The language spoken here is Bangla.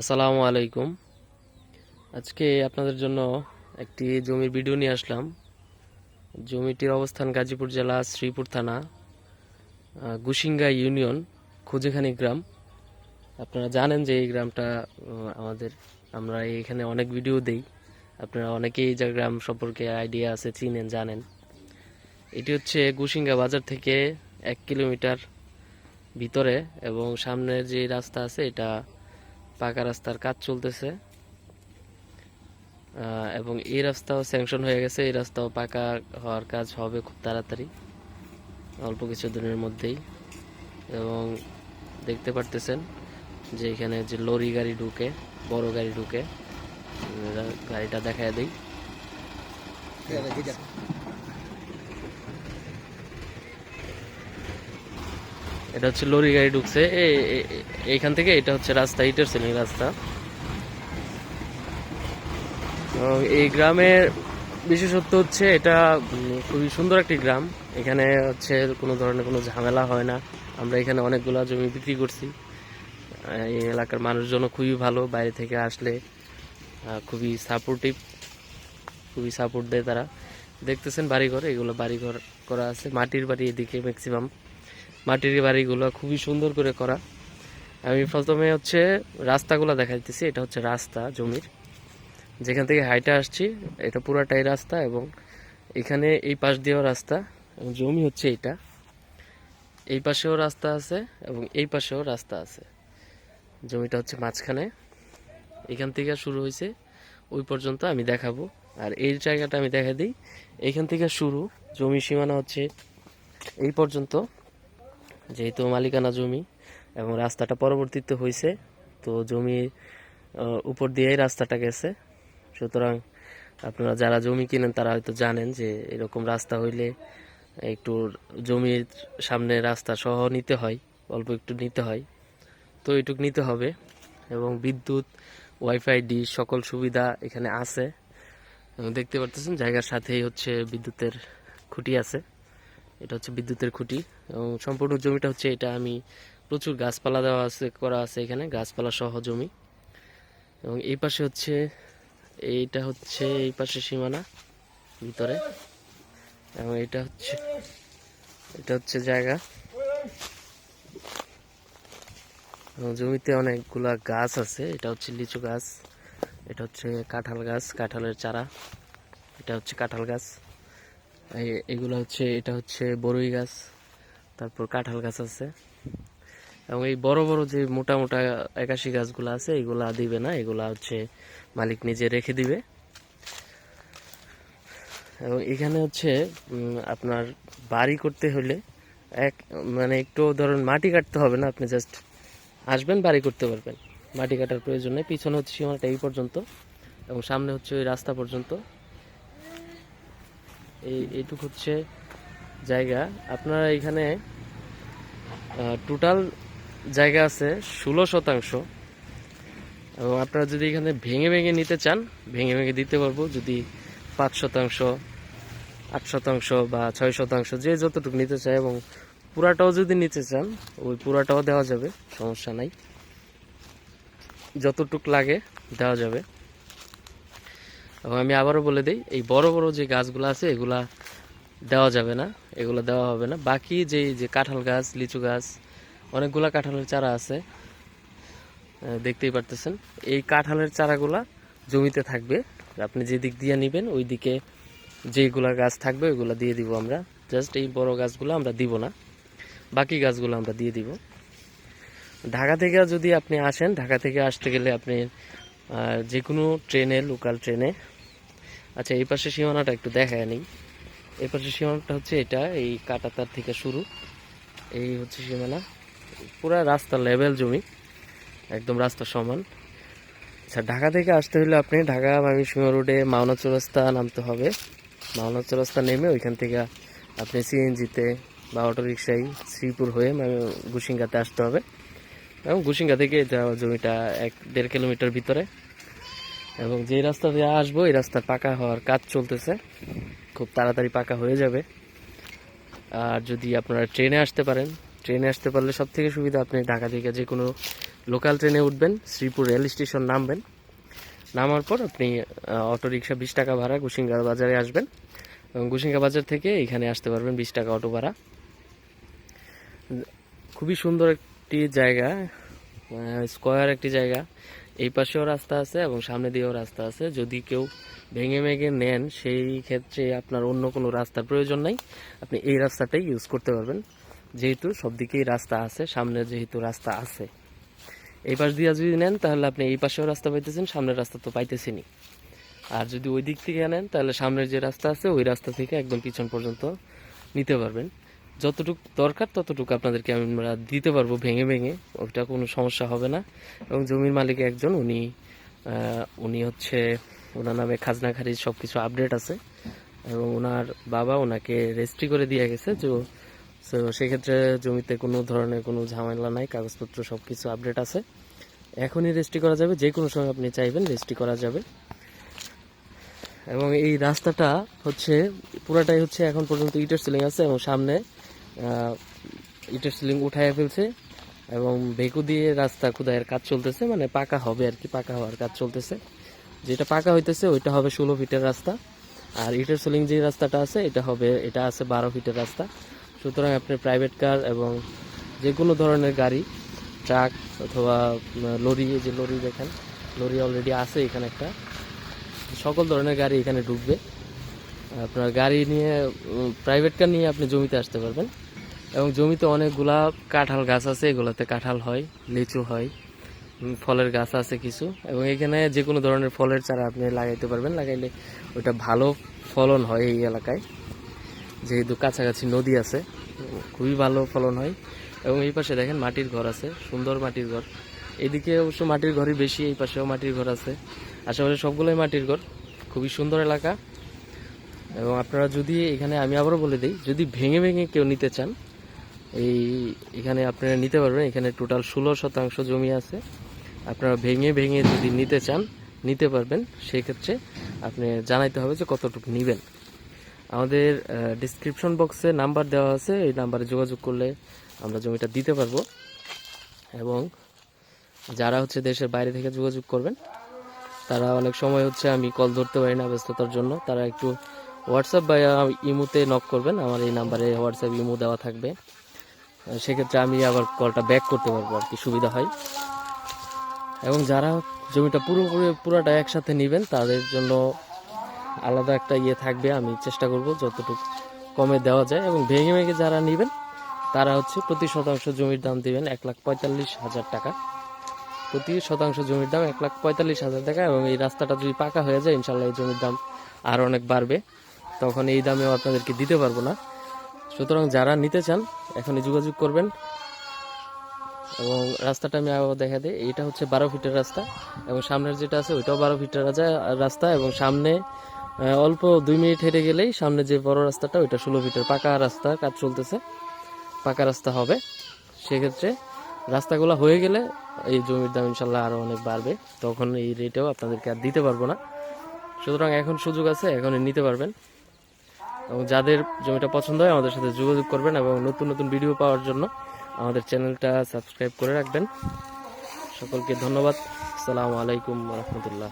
আসসালামু আলাইকুম। আজকে আপনাদের জন্য একটি জমির ভিডিও নিয়ে আসলাম। জমিটির অবস্থান গাজীপুর জেলা, শ্রীপুর থানা গুসিঙ্গা ইউনিয়ন, খুজেখানি গ্রাম। আপনারা জানেন যে এই গ্রামটা আমাদের, আমরা এখানে অনেক ভিডিও দেই। আপনারা অনেকেই যে গ্রাম সম্পর্কে আইডিয়া আছে, চিনেন, জানেন। এটি হচ্ছে গুসিঙ্গা বাজার থেকে এক কিলোমিটার ভিতরে এবং সামনের যে রাস্তা আছে, এটা পাকা রাস্তার কাজ চলতেছে। এবং এই রাস্তাও স্যাংশন হয়ে গেছে। এই রাস্তাও পাকা হওয়ার কাজ হবে খুব তাড়াতাড়ি, অল্প কিছু দিনের মধ্যেই। এবং দেখতে পারতেছেন যে এখানে যে লরি গাড়ি ঢুকে, বড় গাড়ি ঢুকে গাড়িটা দেখায় দিই। এটা হচ্ছে লরি গাড়ি ঢুকছে। এইখান থেকে এটা হচ্ছে রাস্তা, ইটার সেলিং রাস্তা। এই গ্রামের বিশেষত্ব হচ্ছে এটা খুবই সুন্দর একটি গ্রাম। এখানে হচ্ছে কোনো ধরনের কোনো ঝামেলা হয় না। আমরা এখানে অনেকগুলো জমি বিক্রি করছি। এই এলাকার মানুষজনও খুবই ভালো, বাইরে থেকে আসলে খুবই সাপোর্টিভ খুবই সাপোর্ট দেয় তারা। দেখতেছেন বাড়িঘর, এগুলো বাড়িঘর করা আছে, মাটির বাড়ি এদিকে ম্যাক্সিমাম মাটির বাড়িগুলো খুবই সুন্দর করে করা। আমি প্রথমে হচ্ছে রাস্তাগুলো দেখাইতেছি, এটা হচ্ছে রাস্তা, জমির। যেখান থেকে হাইটা আসছি, এটা পুরাটাই রাস্তা এবং এখানে এই পাশ দিয়েও রাস্তা এবং জমি হচ্ছে এটা। এই পাশেও রাস্তা আছে এবং এই পাশেও রাস্তা আছে। জমিটা হচ্ছে মাঝখানে। এখান থেকে শুরু হয়েছে, ওই পর্যন্ত আমি দেখাবো। আর এই জায়গাটা আমি দেখা দিই এইখান থেকে শুরু, জমি সীমানা হচ্ছে এই পর্যন্ত। যেহেতু মালিকানা জমি এবং রাস্তাটা পরবর্তীতে হয়েছে তো জমির উপর দিয়েই রাস্তাটা গেছে। সুতরাং আপনারা যারা জমি কিনেন, তারা হয়তো জানেন যে এরকম রাস্তা হইলে একটু জমির সামনে রাস্তা সহ নিতে হয়, অল্প একটু নিতে হয়। তো এটুক নিতে হবে এবং বিদ্যুৎ, ওয়াইফাই ডিশ সকল সুবিধা এখানে আছে। দেখতে পারতেছেন, জায়গার সাথেই হচ্ছে বিদ্যুতের খুঁটি আছে। এটা হচ্ছে বিদ্যুতের খুঁটি। এবং সম্পূর্ণ জমিটা হচ্ছে এটা আমি প্রচুর গাছপালা দেওয়া আছে, করা আছে এখানে, গাছপালা সহ জমি। এবং এই পাশে হচ্ছে, এইটা হচ্ছে এই পাশে সীমানা ভিতরে। এবং এটা হচ্ছে এটা হচ্ছে জায়গা। জমিতে অনেকগুলা গাছ আছে, এটা হচ্ছে লিচু গাছ, এটা হচ্ছে কাঁঠাল গাছ, কাঁঠালের চারা, এটা হচ্ছে কাঁঠাল গাছ। এগুলো হচ্ছে, এটা হচ্ছে বড়ই গাছ, তারপর কাঁঠাল গাছ আছে। এবং এই বড় বড় যে মোটা মোটা একাশি গাছগুলো আছে, এগুলা দিবে না, এগুলা হচ্ছে মালিক নিজে রেখে দিবে। এবং এখানে হচ্ছে আপনার বাড়ি করতে হলে এক মানে একটু ধরুন মাটি কাটতে হবে না, আপনি জাস্ট আসবেন, বাড়ি করতে পারবেন। মাটি কাটার প্রয়োজন নেই, পিছনে হচ্ছে সীমানাটা এই পর্যন্ত, এবং সামনে হচ্ছে ওই রাস্তা পর্যন্ত। এই, এইটুক হচ্ছে জায়গা। আপনারা এখানে টোটাল জায়গা আছে ষোলো শতাংশ। এবং আপনারা যদি এখানে ভেঙে ভেঙে নিতে চান, ভেঙে ভেঙে দিতে পারব। যদি পাঁচ শতাংশ, আট শতাংশ বা ছয় শতাংশ যে যতটুকু নিতে চায় এবং পুরাটাও যদি নিতে চান, ওই পুরাটাও দেওয়া যাবে, সমস্যা নাই। যতটুক লাগে দেওয়া যাবে। এবং আমি আবারও বলে দিই, এই বড় বড় যে গাছগুলো আছে, এগুলা দেওয়া যাবে না, এগুলো দেওয়া হবে না। বাকি যে যে কাঁঠাল গাছ, লিচু গাছ, অনেকগুলা কাঁঠালের চারা আছে দেখতেই পারতেছেন। এই কাঁঠালের চারাগুলা জমিতে থাকবে, আপনি যে দিক দিয়ে নেবেন, ওই দিকে যেগুলা গাছ থাকবে, ওইগুলা দিয়ে দিব আমরা। জাস্ট এই বড় গাছগুলো আমরা দিব না, বাকি গাছগুলো আমরা দিয়ে দিব। ঢাকা থেকে যদি আপনি আসেন, ঢাকা থেকে আসতে গেলে আপনি যে কোনো ট্রেনে, লোকাল ট্রেনে আচ্ছা এই পাশে সীমানাটা একটু দেখায় নেই। এই পাশে সীমানাটা হচ্ছে এটা, এই কাটাতার থেকে শুরু। এই হচ্ছে সীমানা। পুরো রাস্তা লেভেল জমি, একদম রাস্তা সমান। আচ্ছা ঢাকা থেকে আসতে হলে আপনি ঢাকা মামিসিংহ রোডে মাওনা চৌরাস্তা নামতে হবে। মাওনা চৌরাস্তা নেমে ওইখান থেকে আপনি সিএনজিতে বা অটো রিক্সায় শ্রীপুর হয়ে মামি- গুসিঙ্গাতে আসতে হবে। এবং গুসিঙ্গা থেকে জমিটা এক দেড় কিলোমিটার ভিতরে। এবং যে রাস্তা দিয়ে আসব, এই রাস্তা পাকা হওয়ার কাজ চলতেছে। খুব তাড়াতাড়ি পাকা হয়ে যাবে। আর যদি আপনারা ট্রেনে আসতে পারেন, ট্রেনে আসতে পারলে সব থেকে সুবিধা, আপনি ঢাকা থেকে যে কোনো লোকাল ট্রেনে উঠবেন, শ্রীপুর রেল স্টেশন নামবেন। নামার পর আপনি অটো রিক্সা বিশ টাকা ভাড়া, গুসিঙ্গা বাজারে আসবেন। এবং গুসিঙ্গা বাজার থেকে এখানে আসতে পারবেন বিশ টাকা অটো ভাড়া। খুবই সুন্দর একটি জায়গা স্কোয়ার একটি জায়গা। এই পাশেও রাস্তা আছে এবং সামনে দিয়েও রাস্তা আছে। যদি কেউ ভেঙে ভেঙে নেন, সেই ক্ষেত্রে আপনার অন্য কোনো রাস্তার প্রয়োজন নাই। আপনি এই রাস্তাটাই ইউজ করতে পারবেন। যেহেতু সব দিকেই রাস্তা আছে, সামনে যেহেতু রাস্তা আছে। এই পাশ দিয়ে যদি নেন, তাহলে আপনি এই পাশেও রাস্তা পাইতেছেন, সামনের রাস্তা তো পাইতেছেনই। আর যদি ওই দিক থেকে নেন, তাহলে সামনের যে রাস্তা আছে, ওই রাস্তা থেকে একদম পিছন পর্যন্ত নিতে পারবেন। যতটুকু দরকার ততটুকু আপনাদেরকে আমরা দিতে পারব ভেঙে ভেঙে ওইটা কোনো সমস্যা হবে না। এবং জমির মালিক একজন, উনি উনি হচ্ছে, ওনার নামে খাজনা খারিজ সব কিছু আপডেট আছে। এবং ওনার বাবা ওনাকে রেজিস্ট্রি করে দিয়ে গেছে তো সেক্ষেত্রে জমিতে কোনো ধরনের কোনো ঝামেলা নাই, কাগজপত্র সব কিছু আপডেট আছে। এখনই রেজিস্ট্রি করা যাবে, যে কোনো সময় আপনি চাইবেন রেজিস্ট্রি করা যাবে। এবং এই রাস্তাটা হচ্ছে, পুরাটাই হচ্ছে এখন পর্যন্ত ইটের সিলিং আছে এবং সামনে ইটের সিলিং উঠায় ফেলছে এবং ভেকু দিয়ে রাস্তা খুদাইয়ের কাজ চলতেছে মানে পাকা হবে আর কি, পাকা হওয়ার কাজ চলতেছে। যেটা পাকা হইতেছে, ওইটা হবে ষোলো ফিটের রাস্তা। আর ইটের সিলিং যে রাস্তাটা আছে, এটা হবে, এটা আছে বারো ফিটের রাস্তা। সুতরাং আপনি প্রাইভেট কার এবং যে কোনো ধরনের গাড়ি ট্রাক অথবা লরি যে লরি দেখেন লরি অলরেডি আছে এখানে একটা। সকল ধরনের গাড়ি এখানে ঢুকবে। আপনার গাড়ি নিয়ে প্রাইভেট কার নিয়ে আপনি জমিতে আসতে পারবেন। এবং জমিতে অনেকগুলা কাঁঠাল গাছ আছে, এগুলোতে কাঁঠাল হয়, লিচু হয় ফলের গাছ আছে কিছু। এবং এখানে যে কোনো ধরনের ফলের চারা আপনি লাগাইতে পারবেন। লাগাইলে ওইটা ভালো ফলন হয় এই এলাকায়। যেহেতু কাছাকাছি নদী আছে, খুবই ভালো ফলন হয়। এবং এই পাশে দেখেন মাটির ঘর আছে, সুন্দর মাটির ঘর। এদিকে অবশ্য মাটির ঘরই বেশি, এই পাশেও মাটির ঘর আছে। আশেপাশে সবগুলোই মাটির ঘর। খুবই সুন্দর এলাকা। এবং আপনারা যদি এখানে, আমি আবারও বলে দিই, যদি ভেঙে ভেঙে কেউ নিতে চান, এই এখানে আপনারা নিতে পারবেন। এখানে টোটাল ষোলো শতাংশ জমি আছে। আপনারা ভেঙে ভেঙে যদি নিতে চান, নিতে পারবেন। সেক্ষেত্রে আপনি জানাইতে হবে যে কতটুকু নেবেন। আমাদের ডিসক্রিপশন বক্সে নাম্বার দেওয়া আছে। এই নাম্বারে যোগাযোগ করলে আমরা জমিটা দিতে পারব। এবং যারা হচ্ছে দেশের বাইরে থেকে যোগাযোগ করবেন, তারা অনেক সময় হচ্ছে আমি কল ধরতে পারি না ব্যস্ততার জন্য। তারা একটু হোয়াটসঅ্যাপ বা ইমুতে নক করবেন। আমার এই নাম্বারে হোয়াটসঅ্যাপ ইমো দেওয়া থাকবে। সেক্ষেত্রে আমি আবার কলটা ব্যাক করতে পারব আর কি, সুবিধা হয়। এবং যারা জমিটা পুরোপুরি পুরোটা একসাথে নেবেন, তাদের জন্য আলাদা একটা ইয়ে থাকবে, আমি চেষ্টা করব যতটুকু কমে দেওয়া যায়। এবং ভেঙে ভেঙে যারা নেবেন, তারা হচ্ছে প্রতি শতাংশ জমির দাম দেবেন এক লাখ পঁয়তাল্লিশ হাজার টাকা। প্রতি শতাংশ জমির দাম এক লাখ পঁয়তাল্লিশ হাজার টাকা এবং এই রাস্তাটা যদি পাকা হয়ে যায়, ইনশাল্লাহ এই জমির দাম আরও অনেক বাড়বে। তখন এই দামেও আপনাদেরকে দিতে পারব না। সুতরাং যারা নিতে চান, এখনই যোগাযোগ করবেন। এবং রাস্তাটা আমি আবার দেখা দিই, এটা হচ্ছে বারো ফিটের রাস্তা। এবং সামনের যেটা আছে, ওইটাও বারো ফিটের রাস্তা। এবং সামনে অল্প দুই মিনিট হেঁটে গেলেই সামনে যে বড় রাস্তাটা, ওইটা ষোলো ফিটের পাকা রাস্তা, কাজ চলতেছে। পাকা রাস্তা হবে। সেক্ষেত্রে রাস্তাগুলো হয়ে গেলে এই জমির দাম ইনশাল্লাহ আরও অনেক বাড়বে। তখন এই রেটেও আপনাদেরকে আর দিতে পারব না। সুতরাং এখন সুযোগ আছে, এখনই নিতে পারবেন। এবং যাদের জমিটা পছন্দ হয় আমাদের সাথে যোগাযোগ করবেন এবং নতুন নতুন ভিডিও পাওয়ার জন্য আমাদের চ্যানেলটা সাবস্ক্রাইব করে রাখবেন। সকলকে ধন্যবাদ। আসসালামু আলাইকুম রহমতুল্লাহ।